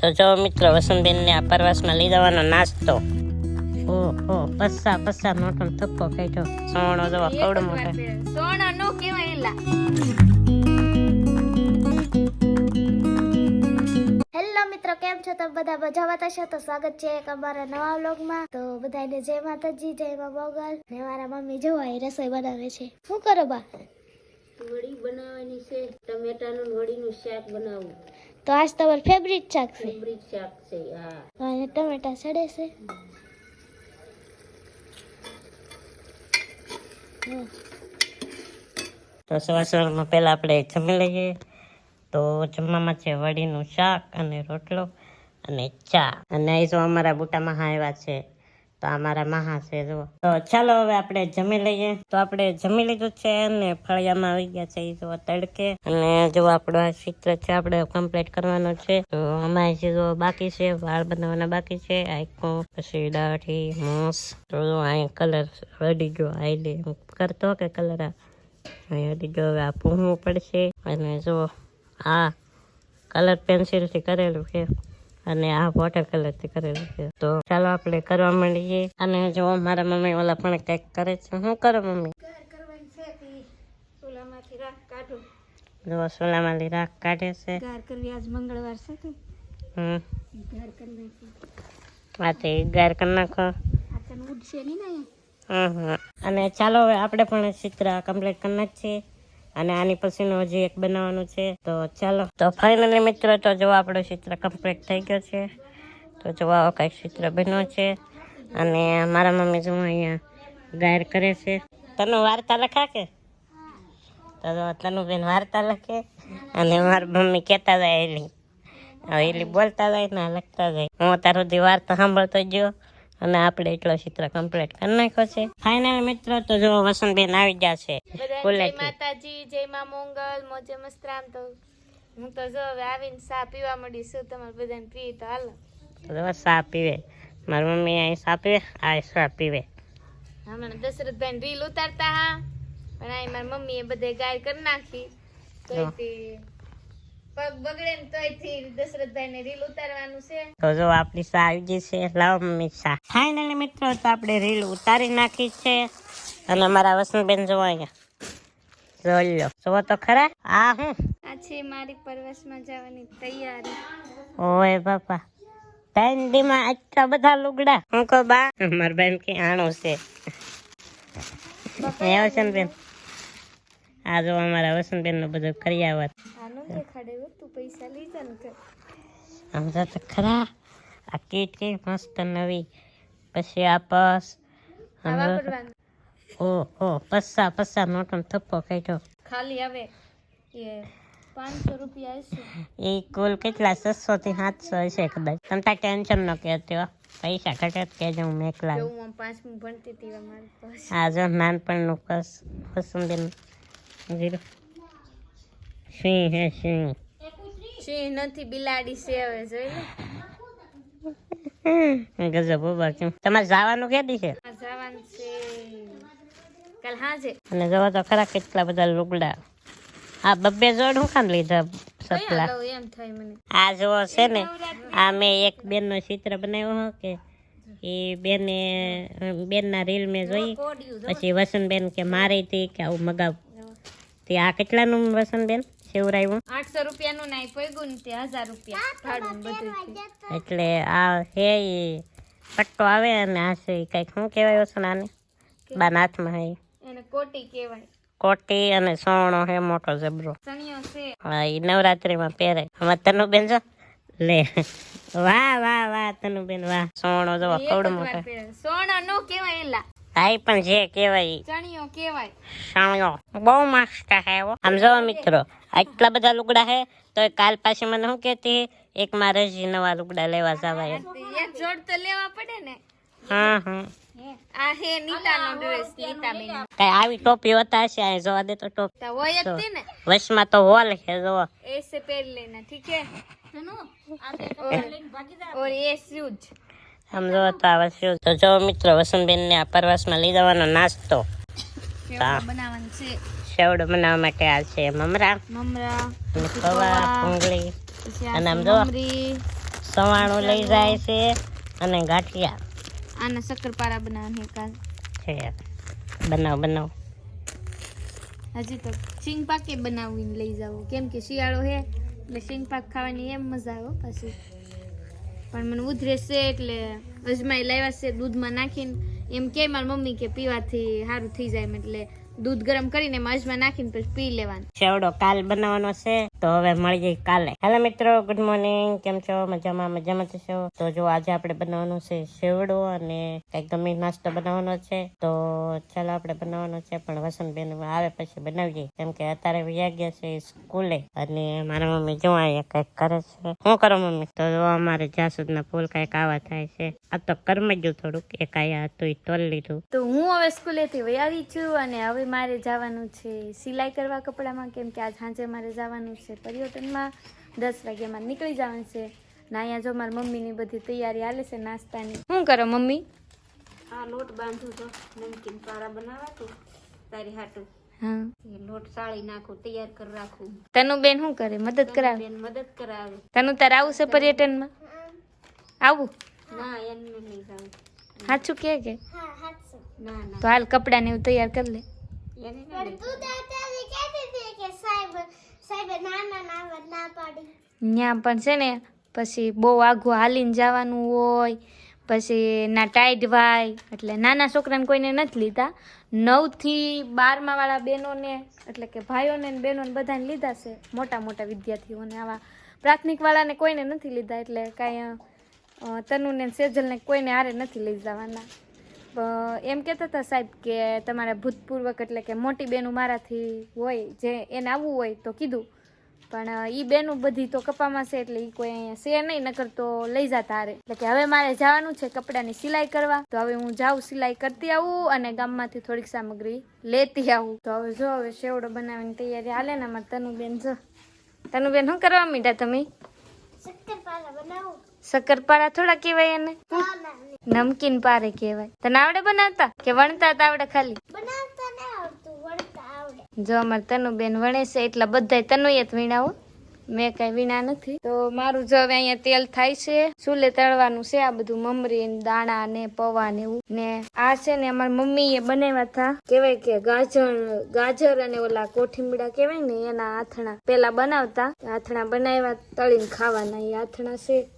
તો જો મિત્રો વસંતબેનને આ પ્રવાસમાં લઈ જવાનો નાસ્તો. ઓહો પસ્સા પસ્સા મોટો થપ્પો કાઢ્યો. સોણો જો કવડો મોટો સોણો નો કેવાય એલા. હેલો મિત્રો કેમ છો? તમે બધા મજામાં થશો તો સ્વાગત છે એક અમારા નવા વ્લોગમાં. તો બધાને જય માતાજી જય મા મોગલ. ને મારા મમ્મી જો આ રસોઈ બનાવે છે. શું કરો બા? વડી બનાવવાની છે ટમેટાનું વડીનું શાક બનાવવું તો આજ તમારું ફેવરિટ શાક છે? ફેવરિટ શાક છે હા. અને ટમેટા સડે છે. તો સવાર સવારમાં પહેલાં આપણે જમી લઈએ. તો જમવામાં છે વડીનું શાક અને રોટલો અને ચા. અને અહીં જો અમારા બુટામાં હા આવ્યા છે. તો અમારા મહા છે જો તો ચાલો હવે આપણે જમી લઈએ. તો આપણે જમી લીધું છે અને ફળિયામાં આવી ગયા છે એ જો તડકે. અને જો આપણો આ ચિત્ર છે, આપણે કમ્પ્લીટ કરવાનો છે. તો અમારે જે જો બાકી છે, વાળ બનાવવાના બાકી છે. આઈકો પછી દાઢી, મોસ. તો અહીંયા અહીં કલર રડી ગયો આઈ કરતો કે કલર આ? રડી ગયો હવે આ પૂહવું પડશે. અને જો આ કલર પેન્સિલથી કરેલું છે. અને આ વોટર કલરથી કરેલું છે. તો ચાલો આપણે કરવા માંડીએ. અને જો મારા મમ્મી ઓલા પણ કંઈક કરે છે. શું કરો મમ્મી? રાખ કાઢો છે. હમ. આ તે ગાર કરી નાખો. ઉડશે. અને ચાલો હવે આપણે પણ ચિત્ર કમ્પ્લીટ કરી નાખીએ. અને આની પછીનું હજી એક બનાવવાનું છે. તો ચાલો. તો ફાઇનલી મિત્રો, તો જો આપણો ચિત્ર કમ્પ્લીટ થઈ ગયો છે. તો જો આવો કંઈક ચિત્ર બન્યો છે. અને મારા મમ્મી જો અહીંયા ગાયર કરે છે. તને વાર્તા લખા કે? તો તનુબેન વાર્તા લખે અને મારી મમ્મી કહેતા જાય એલી હવે એલી બોલતા જાય ને લખતા જાય. હું સુધી વાર્તા સાંભળતો ગયો. અને આપણે એટલો ચિત્ર કમ્પ્લીટ કરી નાખ્યો છે. ફાઇનલ મિત્રો તો જો વસંતબેન આવી ગયા છે બધા માતાજી જય માં મંગલ મોજે મસ્તરામ. તો હું તો જો હવે આવીને સા પીવા મળી છું તમારે બધાને પી તો હાલો. તો સા પીવે. મારી મમ્મી અહીં સા પીવે આ સા પીવે. હમણાં દશરથભાઈ રીલ ઉતારતા હા પણ આ મારી મમ્મીએ બધે ગાય કરી નાખી. તે પગ બગડે ને તોયથી દશરથભાઈ ને રીલ ઉતારવાનું છે. તો જો આપણી આવી ગઈ છે. લાવો મમ્મી ફાઇનલી મિત્રો તો આપણે રીલ ઉતારી નાખી છે. અને મારા વસંતબેન જો અહીંયા. જોઈ લો તો ખરા. આ હું? આ છે મારી પરવાસમાં જવાની તૈયારી. ઓય બાપા. ઠંડીમાં આટલા બધા લુગડા. હું કહું બા મારા બેન કે આણો છે. ને વસંતબેન આ જો અમારા વસંતબેનનું બધું જા ઘર. સમજા તો ખરા. આ કીટ કે મસ્ત નવી. પછી આ પસ. ઓ ઓ પસ્સા પસ્સા નોટો થપ્પો કાઢ્યો. ખાલી હવે એ પાંચસો રૂપિયા હશે. એ કુલ કેટલા? છસો થી સાતસો હશે કદાચ. તાર ટેન્શન ન કહેતી પૈસા ઘટે તો કહેજો હું મેકલા જો હું આમ પાંચમું ભણતી હતી મારી પાસે આ જો નાનપણનું કસ જીરો સિંહ હે સિંહ. સિંહ નથી બિલાડી છે હવે જોઈ લે. ગજબ બાબા કેમ તમારે જવાનું ક્યાંથી છે? જવાનું છે. કાલ હાજે. અને જવા તો ખરા કેટલા બધા લુગડા. આ બબ્બે જોડ હું કામ લીધા સપલા? આ જો છે ને આ મેં એક બેનનો ચિત્ર બનાવ્યો હો કે એ બેને બેનના રીલ મેં જોઈ. પછી પછી વસંતબેન કે મારી હતી કે આવું મગાવ. તે આ કેટલાનું વસન બેન? સેવરાયું આઠસો રૂપિયાનું નાઈ પૈગું તે હજાર રૂપિયા. ભાડું બધું એટલે આ હે એ પટ્ટો આવે અને આ છે કંઈક શું કહેવાય વસન આને? બાના હાથમાં હે એને કોટી કહેવાય. કોટી અને સોણો હે મોટો જબરો સણિયો છે. હા એ નવરાત્રીમાં પહેરે. આમાં તનુબેન જો? લે. વાહ વાહ વાહ તનુ બેન વાહ. સોણો જો કવડ કવડો મોટો. સોણો નો કહેવાય એલા. ભાઈ પણ જે કહેવાય બહુ મસ્ત હે એવો આમ જો મિત્રો આટલા બધા લુગડા હે તો કાલ પાછી મને શું કહેતી એક મારે જ નવા લુગડા લેવા જવાય. એક જોડ તો લેવા પડે ને. હા હા. આવી ટોપી હતા છે આ જોવા દે તો તો હોય ઠીક હે? સુનો વસ્તુ તો જો મિત્રો વસંતબેન ને આ પ્રવાસમાં લઈ જવાનો નાસ્તો. કેવડા બનાવવાનું છે. સેવડો બનાવવા માટે આ છે મમરા. મમરા પૌવા ભૂંગળી અને આમ જો. સવાણું લઈ જાય છે અને ગાંઠિયા. આના શક્કરપારા બનાવવાની કાલ. છે. બનાવ બનાવ. હજી તો સિંગ પાકે બનાવીને લઈ જાવ કેમ કે શિયાળો હે એટલે સિંગ પાક ખાવાની એમ મજા આવે પાછી. પણ મને ઉધરે છે એટલે અજમાઈ લાવ્યા છે દૂધમાં નાખીને. એમ કે મારી મમ્મી કે પીવાથી સારું થઈ જાય એટલે દૂધ ગરમ કરીને એમાં અજમા નાખીને પછી પી લેવાનું. છેવડો કાલ બનાવવાનો છે. તો હવે મળી જઈએ કાલે. હેલો મિત્રો ગુડ મોર્નિંગ કેમ છો? મજામાં મજામાં જ છો? તો જો આજે આપણે બનાવવાનું છે સેવડો અને કંઈક ગમે નાસ્તો બનાવવાનો છે. તો ચાલો આપણે બનાવવાનો છે, પણ વસંતબેન આવે પછી બનાવીએ. કેમ કે અત્યારે વ્યા ગયા છે સ્કૂલે અને મારા મમ્મી જો અહીંયા કંઈક કરે છે. શું કરો મમ્મી? તો અમારે જ્યાં સુધીના ફૂલ કંઈક આવા થાય છે. આ તો કરમ ગયું થોડુંક. એક આયા હતું એ તોલ લીધું. તો હું હવે સ્કૂલેથી વહી આવી છું અને હવે મારે જવાનું છે સિલાઈ કરવા કપડામાં. કેમ કે આજ સાંજે મારે જવાનું છે. પરિવર્તનમાં દસ વાગ્યા મારે નીકળી જવાનું છે. ને અહીંયા જો મારી મમ્મીની બધી તૈયારી હાલે છે નાસ્તાની. શું કરો મમ્મી? આ લોટ બાંધું તો નમકીન પારા બનાવા તો તારી હાટું. હા. એ લોટ સાળી નાખું તૈયાર કરી રાખું. તનુ બેન શું કરે? મદદ કરાવે? બેન મદદ કરાવે. તનુ તારે આવું છે પર્યટનમાં? આવું? ના એને લઈ જાવ સાચું કે કે? હા હાચું. ના ના. તો હાલ કપડાને એવું તૈયાર કરી લે. ત્યાં પણ છે ને, પછી બહુ આઘું હાલીને જવાનું હોય, પછી ના ટાઈટ વાય એટલે નાના છોકરાને કોઈને નથી લીધા. નવથી બારમાં વાળા બહેનોને, એટલે કે ભાઈઓને બહેનોને બધાને લીધા છે. મોટા મોટા વિદ્યાર્થીઓને, આવા પ્રાથમિક વાળાને કોઈને નથી લીધા, એટલે કાંઈ તનુને સેજલને કોઈને હારે નથી લઈ જવાના. એમ કહેતા હતા સાહેબ કે તમારા ભૂતપૂર્વક એટલે કે મોટી બહેનો મારાથી હોય, જે એને આવવું હોય તો કીધું. પણ ઈ બેનું બધી તો કપામાં છે એટલે ઈ કોઈ અહીંયા છે નહીં નકર તો લઈ જતા હારે. એટલે કે હવે મારે જવાનું છે કપડાની સિલાઈ કરવા તો હવે હું જાઉં સિલાઈ કરતી આવું અને ગામમાંથી થોડીક સામગ્રી લેતી આવું. તો હવે જો હવે સેવડો બનાવવાની તૈયારી હાલે ને અમારે તનુબેન જો. તનુબેન શું કરવા મીઠા તમે? શક્કરપારા થોડા કેવાય એને? નમકીન પારે કેવાય તને આવડે બનાવતા કે વણતા આવડે ખાલી? બનાવતા ના આવડતું વળતા આવડે જો અમારે તનુબેન વણે છે, એટલા બધા તનુએ જ વીણાવો મેં કઈ વીણા નથી. તો મારું જો હવે અહીંયા તેલ થાય છે, ચૂલે તળવાનું છે, આ બધું મમરી દાણા ને પૌવા ને એવું. ને આ છે ને અમારી મમ્મી એ બનાવ્યા હતા. કેવાય કે ગાજર ગાજર અને ઓલા કોઠીમડા કેવાય ને, એના આથણા પેલા બનાવતા. આથણા બનાવ્યા, તળીને ખાવાના. એ આથણા છે.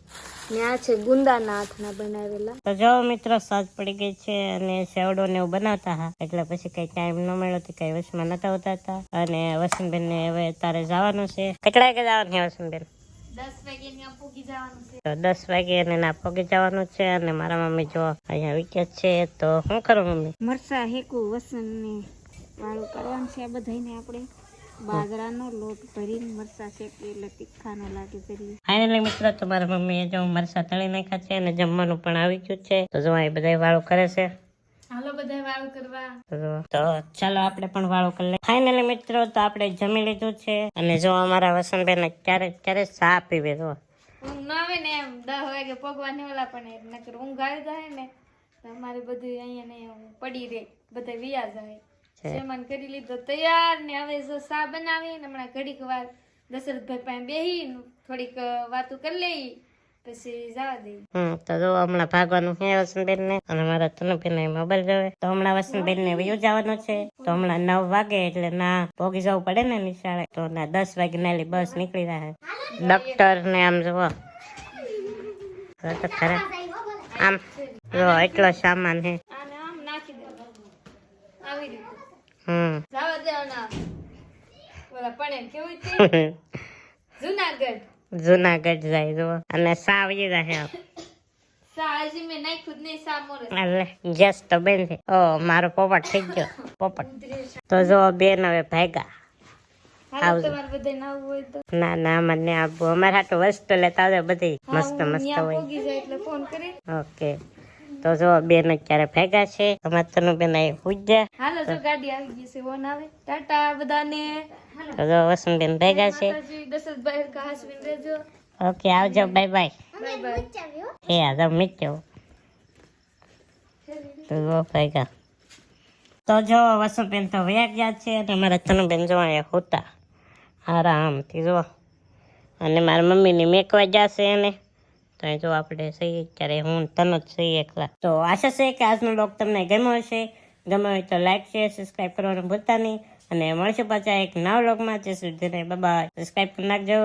ને આ છે ગુંદાના બનાવેલા. તો જો મિત્રો સાજ પડી ગઈ છે અને સેવડો ને એવું બનાવતા હા એટલે પછી કઈ ટાઈમ ન મળ્યો તો કઈ વસમાં નતા ઉતારતા. અને વસંતબેન ને હવે તારે જવાનું છે. કેટલા વાગે જવાનું છે વસંતબેન? દસ વાગે એને ના પગે જવાનું છે અને મારા મમ્મી જો અહીંયા વિકેટ છે તો શું કરું મમ્મી? મરસા હેકુ વસન ને વાળું કરવાનું છે આ બધાને આપણે બાજરાનો લોટ ભરીને મરસા શેકી એટલે તીખાનો લાગે જરી. ફાઇનલી મિત્રો તો મમ્મીએ જો મરસા તળી નાખ્યા છે અને જમવાનું પણ આવી ગયું છે. તો જો એ બધા વાળું કરે છે. હાલો બધા વાળું કરવા. તો ચાલો આપણે પણ વાળું કરી લઈએ. ફાઇનલી મિત્રો તો આપણે જમી લીધું છે. અને જો અમારા વસંતબેન ક્યારે ક્યારે ચા પીવે જો. ઊંઘ ના આવે ને એમ. દસ વાગે પગવાની ઓલા પણ નકર ઊંઘ આવી જાય ને અમારે બધું અહીંયા ને પડી રહે. બધા વિયા જાય. છે. કરી લીધો તૈયાર ને હવે જો સા બનાવી ને હમણાં ઘડીક વાર દશરથભાઈ પાસે બેહી થોડીક વાતો કરી લઈ પછી જવા દઈ. હમ તો જો હમણાં ભાગવાનું છે વસંતબેન ને અને મારા તનુબેન મોબાઈલ જોવે. તો હમણાં વસંતબેન ને વયું જવાનું છે. તો હમણાં નવ વાગે એટલે ના પોગી જવું પડે ને નિશાળે. તો ના દસ વાગે નાલી બસ નીકળી જાય ડોક્ટર ને આમ જુઓ. આમ જો એટલો સામાન છે આને આમ નાખી દે આવી રીતે હમ જવા દેવાના ઓલા પણ કેવું છે જુનાગઢ. જુનાગઢ જાય જુઓ. અને સાવ ઈ રહે આમ. સા હજી મેં જ એટલે ગેસ તો બેન ઓ મારો પોપટ થઈ ગયો. પોપટ. તો જો બેન હવે ભાગ્યા. ના ના મને આપો અમારે હાટું વસ્તુ લેતા આવજો બધી. મસ્ત મસ્ત હોય. ઓકે. તો જો બેન અત્યારે ભેગા છે. અમારે તનું બેન અહીં પૂજ્યા. હાલો જો ગાડી આવી ગઈ છે ફોન આવે. ટાટા બધાને. તો જો વસંતબેન ભેગા છે. ઓકે આવજો બાય બાય. હે આજે મીઠ્યો તો જો ભેગા. તો જો વસંતબેન તો વ્યાગ ગયા છે અને મારા તનુબેન જો અહીંયા હોતા. આરામથી જો. અને મારા મમ્મીને મેકવા જશે એને. તો જો આપણે સહી ત્યારે હું તન જ સહી એકલા. તો આશા છે કે આજનો લોક તમને ગમ્યો હશે. ગમે હોય તો લાઈક શેર સબસ્ક્રાઈબ કરવાનું ભૂલતા નહીં. અને મળશું પાછા એક નવ લોકમાં ત્યાં સુધી બાય સબસ્ક્રાઈબ કરી નાખજો.